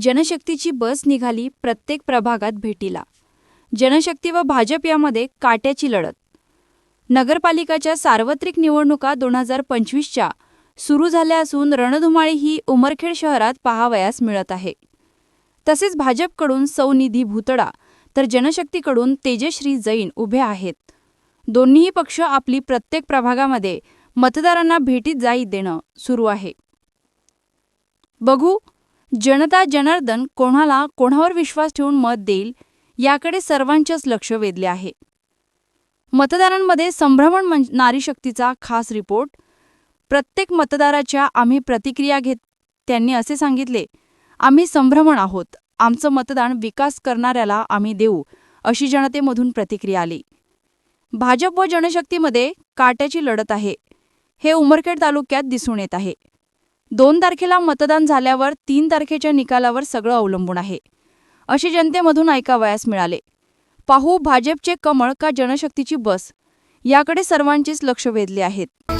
जनशक्तीची बस निघाली प्रत्येक प्रभागात भेटीला. जनशक्ती व भाजप यामध्ये काट्याची लढत. नगरपालिकाच्या सार्वत्रिक निवडणुका दोन हजार पंचवीसच्या सुरू झाल्या असून रणधुमाळी ही उमरखेड शहरात पाहावयास मिळत आहे. तसेच भाजपकडून सौनिधी भुतडा तर जनशक्तीकडून तेजश्री जैन उभे आहेत. दोन्हीही पक्ष आपली प्रत्येक प्रभागामध्ये मतदारांना भेटीत जाई देणं सुरू आहे. बघू जनता जनार्दन कोणाला कोणावर विश्वास ठेवून मत देईल याकडे सर्वांचेच लक्ष वेधले आहे. मतदारांमध्ये संभ्रमण म्हणजे नारी शक्तीचा खास रिपोर्ट. प्रत्येक मतदाराच्या आम्ही प्रतिक्रिया घेत त्यांनी असे सांगितले आम्ही संभ्रमण आहोत. आमचं मतदान विकास करणाऱ्याला आम्ही देऊ अशी जनतेमधून प्रतिक्रिया आली. भाजप व जनशक्तीमध्ये काट्याची लढत आहे. हे उमरखेड तालुक्यात दिसून येत आहे. दोन तारखेला मतदान झाल्यावर तीन तारखेच्या निकालावर सगळं अवलंबून आहे. असे जनतेमधून ऐकावयास मिळाले. पाहू भाजपचे कमळ का जनशक्तीची बस? याकडे सर्वांचेच लक्ष वेधले आहेत.